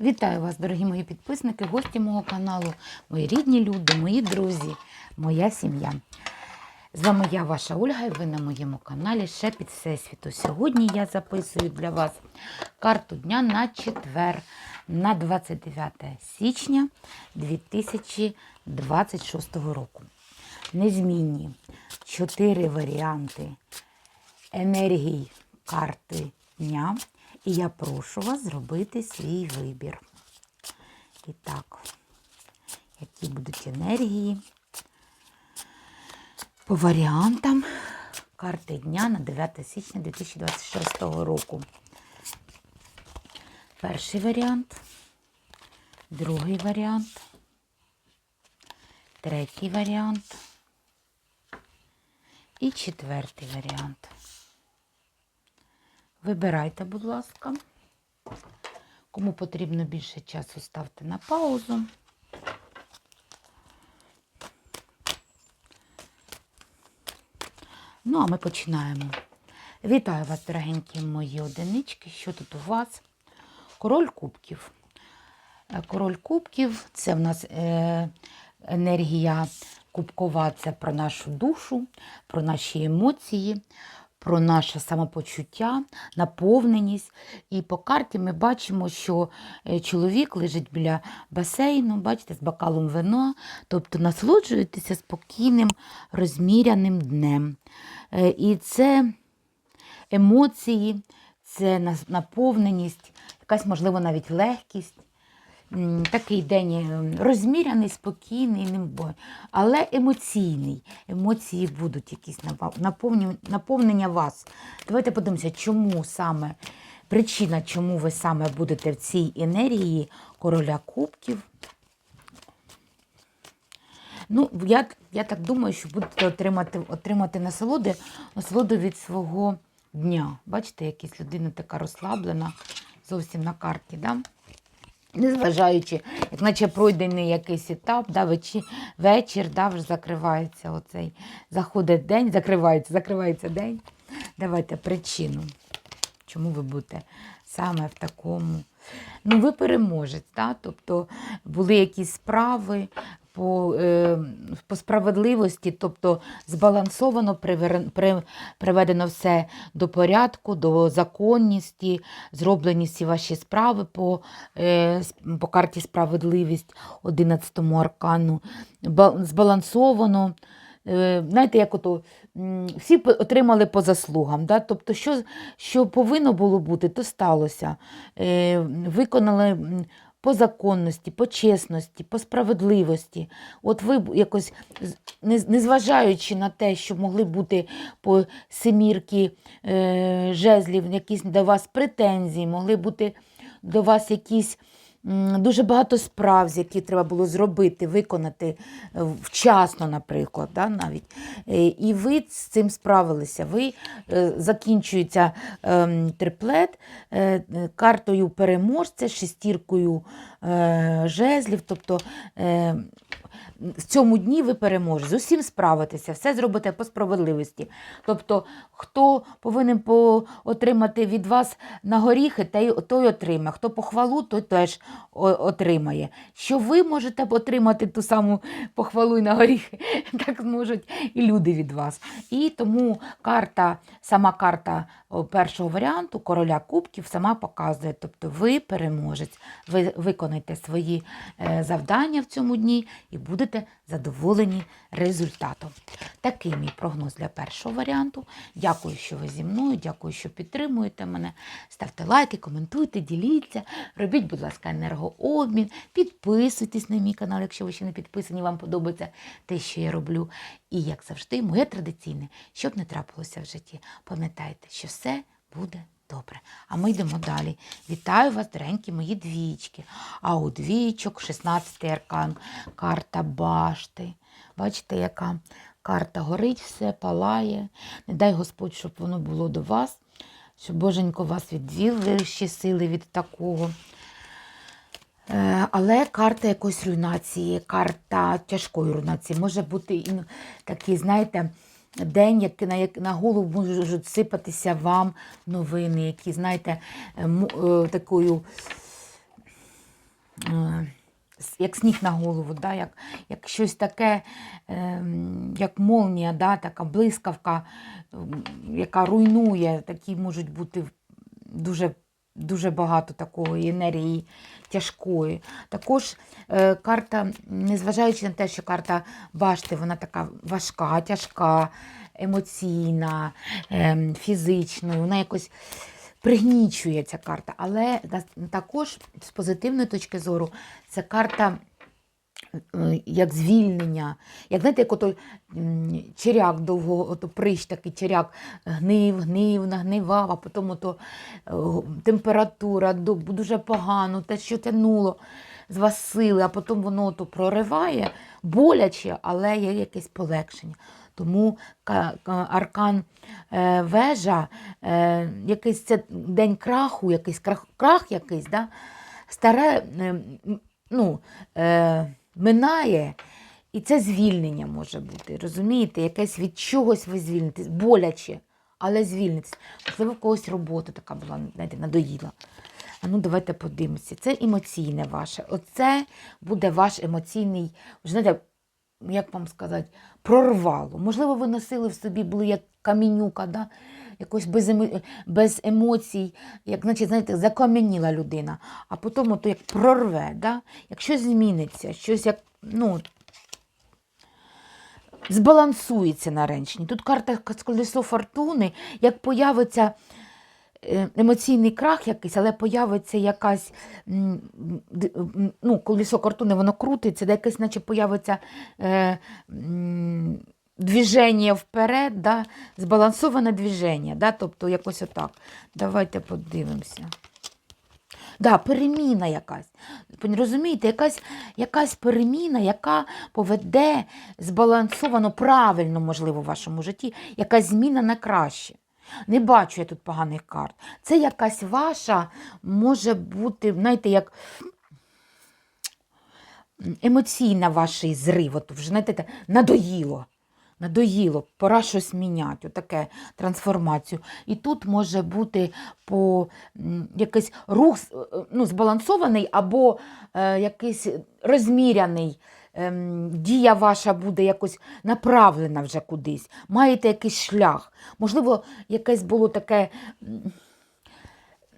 Вітаю вас, дорогі мої підписники, гості мого каналу, мої рідні люди, мої друзі, моя сім'я. З вами я, ваша Ольга, і ви на моєму каналі Шепіт Всесвіту. Сьогодні я записую для вас карту дня на четвер, на 29 січня 2026 року. Незмінні чотири варіанти енергій карти дня. І я прошу вас зробити свій вибір. І так, які будуть енергії по варіантам карти дня на 9 січня 2026 року. Перший варіант, другий варіант, третій варіант і четвертий варіант. Вибирайте, будь ласка. Кому потрібно більше часу, ставте на паузу. Ну, а ми починаємо. Вітаю вас, дорогенькі мої одинички. Що тут у вас? Король кубків. Е, Король кубків це в нас е, енергія кубкова, це про нашу душу, про наші емоції, про наше самопочуття, наповненість. І по карті ми бачимо, що е, чоловік лежить біля басейну, бачите, з бокалом вина, тобто насолоджуєтеся спокійним, розміряним днем. Е, І це емоції, це наповненість, якась, можливо, навіть легкість. Такий день е, розміряний, спокійний, але емоційний. Емоції будуть якісь наповнення вас. Давайте подивимося, чому саме причина, чому ви саме будете в цій енергії короля кубків. Ну, я, я так думаю, що будете отримати, отримати насолоди, насолоду від свого дня. Бачите, якась людина така розслаблена зовсім на карті. Да? Незважаючи, як наче пройдений якийсь етап, да, вечір, да, вже закривається оцей, заходить день, закривається, закривається день. Давайте причину, чому ви будете саме в такому. Ну, ви переможець, да? тобто були якісь справи по, е, по справедливості, тобто збалансовано приведено все до порядку, до законності, зроблені всі ваші справи по, е, по карті справедливість 11 аркану, збалансовано. Е, Знаєте, як ото всі отримали по заслугам. Да? Тобто, що, що повинно було бути, то сталося. Е, Виконали по законності, по чесності, по справедливості. От ви якось, незважаючи на те, що могли бути по семірки е, жезлів, якісь до вас претензії, могли бути до вас якісь дуже багато справ, які треба було зробити, виконати е, вчасно, наприклад, да, навіть. Е, І ви з цим справилися. Ви е, закінчується ем, триплет картою переможця, шестіркою жезлів. Тобто в цьому дні ви переможете, з усім справитеся, все зробите по справедливості. Тобто, хто повинен по, отримати від вас на горіхи, той, отримає. Хто похвалу, той теж отримає. Що ви можете отримати ту саму похвалу і на горіхи, так зможуть і люди від вас. І тому карта, сама карта першого варіанту, короля кубків, сама показує. Тобто ви переможець, ви виконайте свої е, завдання в цьому дні і будете задоволені результатом. Такий мій прогноз для першого варіанту. Дякую, що ви зі мною, дякую, що підтримуєте мене. Ставте лайки, коментуйте, діліться, робіть, будь ласка, енергообмін, підписуйтесь на мій канал, якщо ви ще не підписані, вам подобається те, що я роблю. І, як завжди, моє традиційне, щоб не трапилося в житті. Пам'ятайте, що все буде добре. А ми йдемо далі. Вітаю вас, доренькі мої двічки. А у двічок 16 аркан, карта башти. Бачите, яка карта горить, все палає. Не дай Господь, щоб воно було до вас, щоб Боженько вас відвів вищі сили від такого. Е, Але карта якоїсь руйнації, карта тяжкої руйнації. Може бути і такий, знаєте, день, як на, на голову можуть сипатися вам новини, які, знаєте, е, е, такою е, як сніг на голову, да, як, як щось таке, е, як молнія, да, така блискавка, яка руйнує, такі можуть бути дуже, дуже багато такої енергії тяжкої. Також е, карта, незважаючи на те, що карта башти, вона така важка, тяжка, емоційна, е, фізичною, вона якось пригнічує ця карта. Але також з позитивної точки зору це карта як звільнення. Як знаєте, як ото черяк довго, ото прищ такий черяк гнив, гнив, нагнивав, а потім ото е, температура дуже погано, те, що тянуло з вас сили, а потім воно ото прориває, боляче, але є якесь полегшення. Тому ка- ка- аркан е, вежа, е, якийсь це день краху, якийсь крах, крах якийсь, да? старе, е, ну, е, минає, і це звільнення може бути. Розумієте? Якесь від чогось ви звільнитесь, боляче, але звільнитесь. Можливо, в когось робота така була, знаєте, надоїла. А ну давайте подивимося. Це емоційне ваше. Оце буде ваш емоційний, знаєте, як вам сказати, прорвало. Можливо, ви носили в собі, були як камінюка, да? Якось без, емо- без емоцій, як значить, знаєте, закам'яніла людина, а потім ото як прорве, да? як щось зміниться, щось як, ну, збалансується на речні. Тут карта колесо фортуни, як появиться е, емоційний крах якийсь, але появиться якась, ну, колесо фортуни, воно крутиться, де якесь, наче появиться е, движення вперед, да? збалансоване движення, да? тобто якось отак. Давайте подивимося. Да, переміна якась. Розумієте, якась, якась переміна, яка поведе збалансовано, правильно, можливо, в вашому житті, якась зміна на краще. Не бачу я тут поганих карт. Це якась ваша, може бути, знаєте, як емоційна ваший зрив. От вже, знаєте, надоїло. Надоїло, пора щось міняти, отаке трансформацію. І тут може бути по якийсь рух е, ну, збалансований або е, якийсь розміряний. Ем, дія ваша буде якось направлена вже кудись. Маєте якийсь шлях. Можливо, якесь було таке.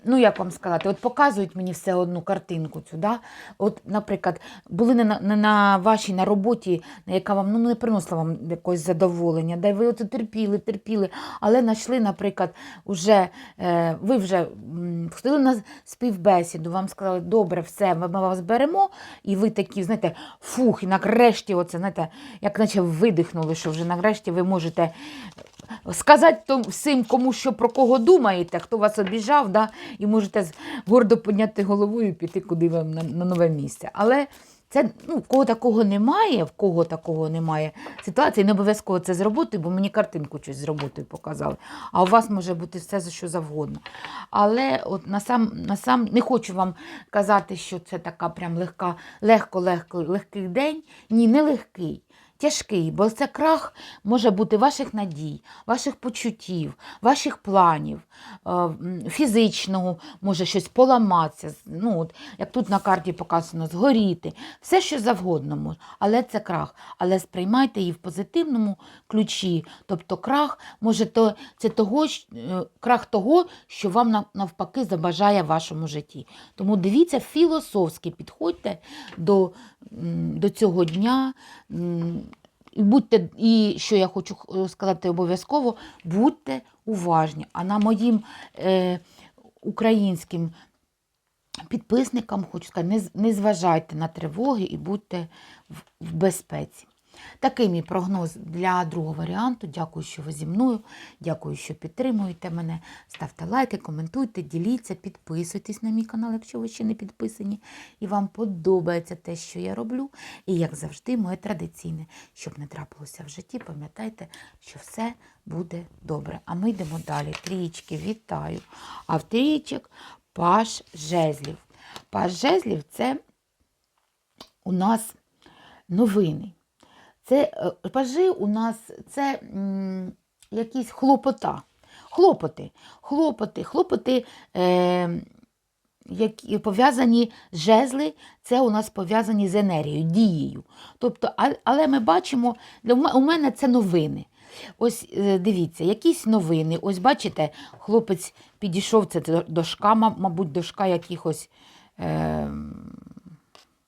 Ну, як вам сказати, от показують мені все одну картинку цю. Да? От, наприклад, були не на, не на вашій на роботі, яка вам ну, не приносила вам якогось задоволення, і ви от терпіли, терпіли, але знайшли, наприклад, уже, е, ви вже встигли на співбесіду, вам сказали, добре, все, ми вас беремо, і ви такі, знаєте, фух, і нарешті, оце, знаєте, як наче видихнули, що вже нарешті ви можете сказати всім, кому що про кого думаєте, хто вас обіжав, да, і можете гордо підняти головою і піти куди вам на, на нове місце. Але це ну, в кого такого немає, в кого такого немає ситуації, не обов'язково це з роботи, бо мені картинку щось з роботою показали. А у вас може бути все за що завгодно. Але от насам, насам не хочу вам казати, що це така прям легка, легко, легко, легкий день. Ні, не легкий. Тяжкий, бо це крах може бути ваших надій, ваших почуттів, ваших планів, е, фізичного, може щось поламатися, ну, от, як тут на карті показано, згоріти, все, що завгодно може, але це крах. Але сприймайте її в позитивному ключі. Тобто крах може то, це того, е, крах того, що вам навпаки забажає в вашому житті. Тому дивіться, філософськи підходьте до, до цього дня. і будьте, і що я хочу сказати обов'язково, будьте уважні. А на моїм е, українським підписникам хочу сказати, не, не зважайте на тривоги і будьте в, в безпеці. Такий мій прогноз для другого варіанту. Дякую, що ви зі мною. Дякую, що підтримуєте мене. Ставте лайки, коментуйте, діліться, підписуйтесь на мій канал, якщо ви ще не підписані, і вам подобається те, що я роблю. І, як завжди, моє традиційне, щоб не трапилося в житті, пам'ятайте, що все буде добре. А ми йдемо далі. Трієчки, вітаю. А в трієчок паш жезлів. Паш жезлів це у нас новини. Це е, пажи у нас це м, якісь хлопота. Хлопоти, хлопоти, хлопоти е, які пов'язані жезли, це у нас пов'язані з енергією, дією. Тобто, а- але ми бачимо, для у мене це новини. Ось е, дивіться, якісь новини. Ось бачите, хлопець підійшов, це до- дошка, мабуть, дошка якихось. Е,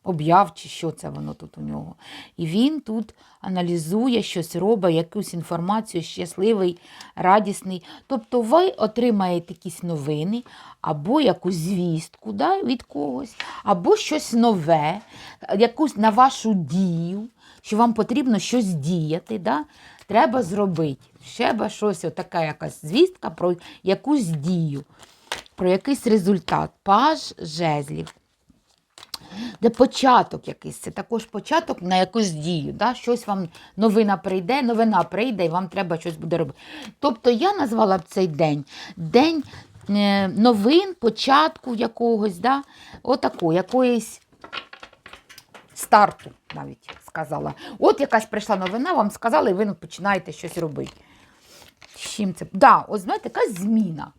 об'яв, чи що це воно тут у нього. І він тут аналізує, щось робить, якусь інформацію, щасливий, радісний. Тобто ви отримаєте якісь новини, або якусь звістку да, від когось, або щось нове, якусь на вашу дію, що вам потрібно щось діяти. Да? Треба зробити. Ще б щось, така якась звістка про якусь дію, про якийсь результат. Паж жезлів де початок якийсь, це також початок на якусь дію. Да? Щось вам новина прийде, новина прийде, і вам треба щось буде робити. Тобто я назвала б цей день день е, новин, початку якогось, да? Отако, якоїсь старту, навіть сказала. От якась прийшла новина, вам сказали, і ви починаєте щось робити. Чим це? Да, ось знаєте, якась зміна.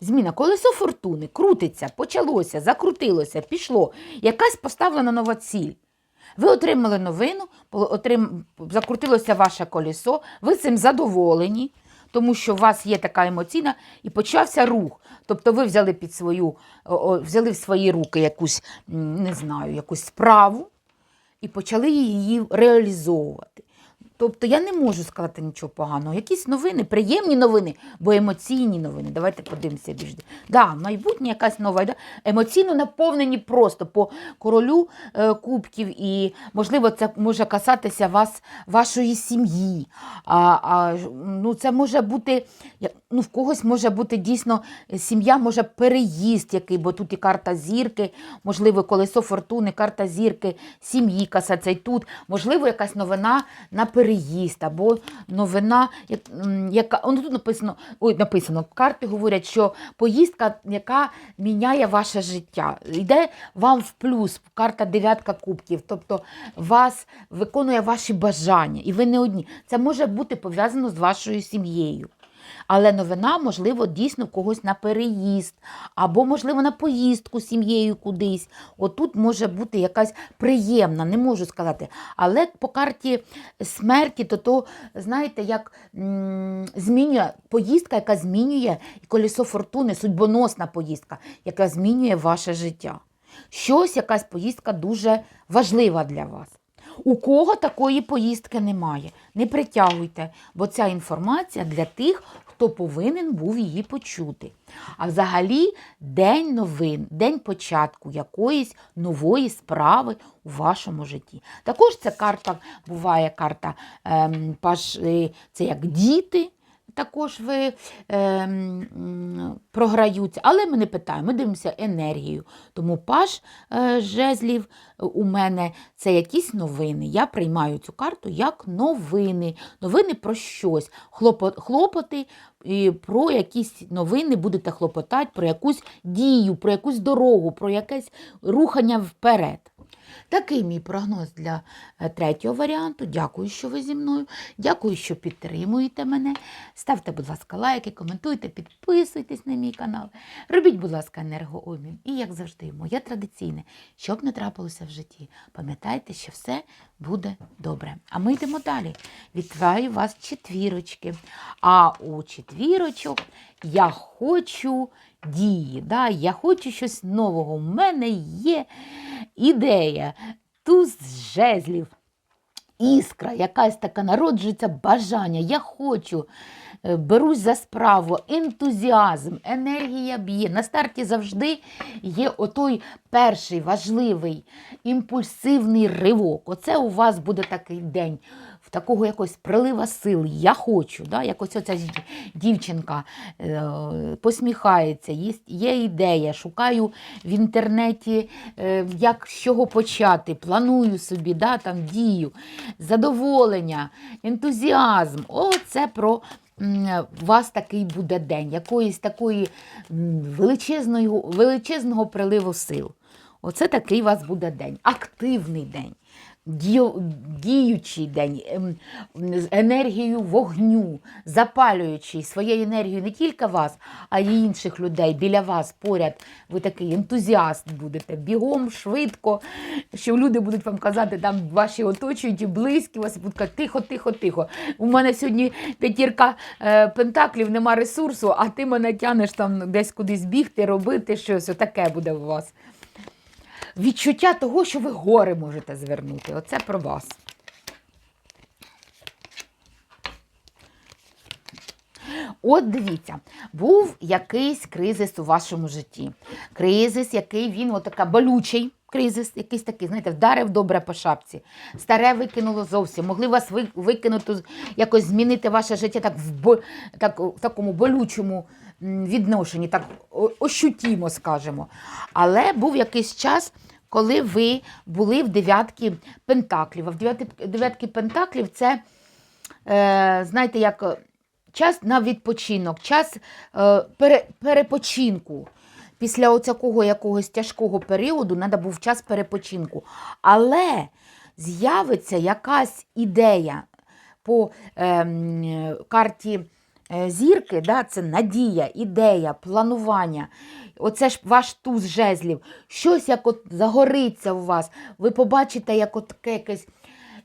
Зміна, колесо фортуни крутиться, почалося, закрутилося, пішло. Якась поставлена нова ціль. Ви отримали новину, отрим... закрутилося ваше колесо, ви цим задоволені, тому що у вас є така емоційна, і почався рух. Тобто ви взяли під свою, взяли в свої руки якусь, не знаю, якусь справу і почали її реалізовувати. Тобто я не можу сказати нічого поганого. Якісь новини, приємні новини, бо емоційні новини. Давайте подивимося більш. Да, майбутнє якась нова. Да? Емоційно наповнені просто по королю е, кубків, і можливо, це може касатися вас, вашої сім'ї. А, а, ну, це може бути, ну, в когось може бути дійсно е, сім'я, може переїзд який, бо тут і карта зірки, можливо, колесо фортуни, карта зірки, сім'ї касаться і тут. Можливо, якась новина на переїзд, або новина, яка ну, тут написано, ой, написано, карти говорять, що поїздка, яка міняє ваше життя, йде вам в плюс, карта дев'ятка кубків, тобто вас виконує ваші бажання, і ви не одні. Це може бути пов'язано з вашою сім'єю. Але новина, можливо, дійсно в когось на переїзд, або, можливо, на поїздку з сім'єю кудись. Отут може бути якась приємна, не можу сказати. Але по карті смерті, то, то знаєте, як змінює поїздка, яка змінює і колесо фортуни, судьбоносна поїздка, яка змінює ваше життя. Щось, якась поїздка дуже важлива для вас. У кого такої поїздки немає, не притягуйте, бо ця інформація для тих, хто повинен був її почути. А взагалі день новин, день початку якоїсь нової справи у вашому житті. Також ця карта буває карта ем, паш, е, це як діти. Також ви ем, м, програються, але ми не питаємо, ми дивимося енергію. Тому паш е, жезлів у мене це якісь новини. Я приймаю цю карту як новини. Новини про щось. Хлопо- Хлопоти і про якісь новини будете хлопотати, про якусь дію, про якусь дорогу, про якесь рухання вперед. Такий мій прогноз для е, третього варіанту. Дякую, що ви зі мною. Дякую, що підтримуєте мене. Ставте, будь ласка, лайки, коментуйте, підписуйтесь на мій канал. Робіть, будь ласка, енергообмін. І, як завжди, моє традиційне, щоб не трапилося в житті. Пам'ятайте, що все буде добре. А ми йдемо далі. Вітаю вас четвірочки. А у четвірочок я хочу дії. Да? Я хочу щось нового. У мене є ідея. Туз жезлів. Іскра, якась така народжується бажання. Я хочу, е, берусь за справу, ентузіазм, енергія б'є. На старті завжди є отой перший важливий імпульсивний ривок. Оце у вас буде такий день. Такого якогось прилива сил. Я хочу. Да? Якось оця дівчинка е, посміхається, є, є ідея, шукаю в інтернеті, е, як з чого почати, планую собі, да, там, дію, задоволення, ентузіазм. О, це про у вас такий буде день, якоїсь такої м, величезної, величезного приливу сил. Оце такий у вас буде день, активний день. Діючий день, ем, з енергією вогню, запалюючий своєю енергією не тільки вас, а й інших людей біля вас поряд. Ви такий ентузіаст будете бігом, швидко, що люди будуть вам казати, там ваші оточуючі, близькі, вас будуть казати, тихо, тихо, тихо. У мене сьогодні п'ятірка е, пентаклів, нема ресурсу, а ти мене тянеш там десь кудись бігти, робити щось. Отаке буде у вас відчуття того, що ви гори можете звернути. Оце про вас. От дивіться, був якийсь кризис у вашому житті. Кризис, який він отака болючий. Кризис, якийсь такий, знаєте, вдарив добре по шапці. Старе викинуло зовсім. Могли вас ви- викинути, якось змінити ваше життя так в, так, в такому болючому відношенні, так ощутімо, скажімо. Але був якийсь час, коли ви були в дев'ятки пентаклів. А в дев'ятки, пентаклів це, е, знаєте, як е, час на відпочинок, час е, пере, перепочинку. Після оцякого якогось тяжкого періоду треба був час перепочинку. Але з'явиться якась ідея по ем, карті е, зірки, да, це надія, ідея, планування. Оце ж ваш туз жезлів. Щось як от загориться у вас. Ви побачите, як от таке якесь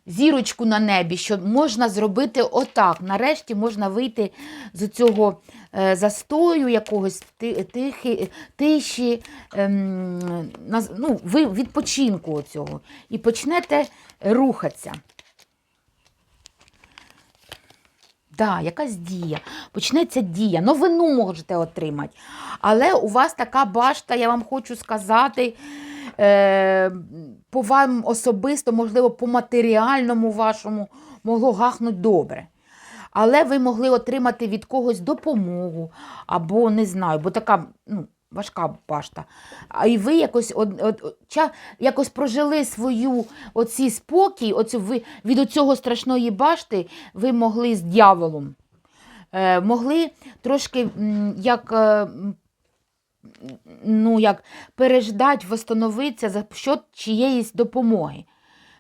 зірочку на небі, що можна зробити отак. Нарешті можна вийти з цього е, застою, якогось ти- тихи, тиші, ем, ну, відпочинку оцього. І почнете рухатися. Да, якась дія. Почнеться дія. Новину можете отримати. Але у вас така башта, я вам хочу сказати, е, по вам особисто, можливо, по матеріальному вашому могло гахнути добре. Але ви могли отримати від когось допомогу, або не знаю, бо така ну, важка башта. А і ви якось, от, от, ча, якось прожили свою оці спокій, оцю, ви, від оцього страшної башти ви могли з дьяволом. Е, могли трошки як. е, Ну, як переждать, восстановитися за счет чиєїсь допомоги.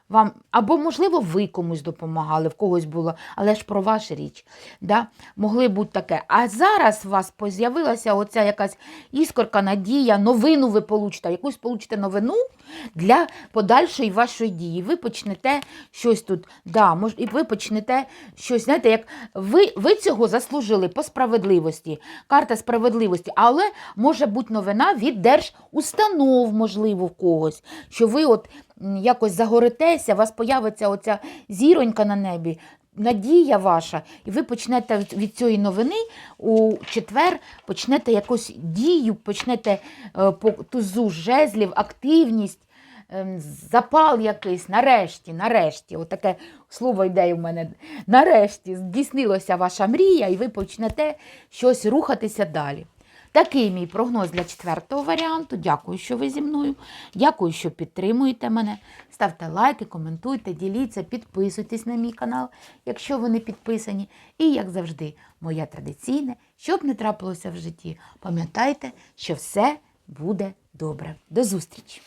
Вам, або, можливо, ви комусь допомагали, в когось було, але ж про вашу річ. Да? Могли бути таке. А зараз у вас з'явилася оця якась іскорка, надія, новину ви получите, якусь получите новину для подальшої вашої дії. Ви почнете щось тут, да, мож, і ви почнете щось, знаєте, як ви, ви цього заслужили по справедливості, карта справедливості, але може бути новина від держустанов, можливо, в когось, що ви от якось загоритеся, у вас появиться оця зіронька на небі, надія ваша, і ви почнете від- цієї новини у четвер почнете якусь дію, почнете е, по тузу жезлів, активність, ем, запал якийсь, нарешті, нарешті, отаке слово йде у мене. Нарешті здійснилася ваша мрія, і ви почнете щось рухатися далі. Такий мій прогноз для четвертого варіанту. Дякую, що ви зі мною. Дякую, що підтримуєте мене. Ставте лайки, коментуйте, діліться, підписуйтесь на мій канал, якщо ви не підписані. І, як завжди, моє традиційне, щоб не трапилося в житті, пам'ятайте, що все буде добре. До зустрічі!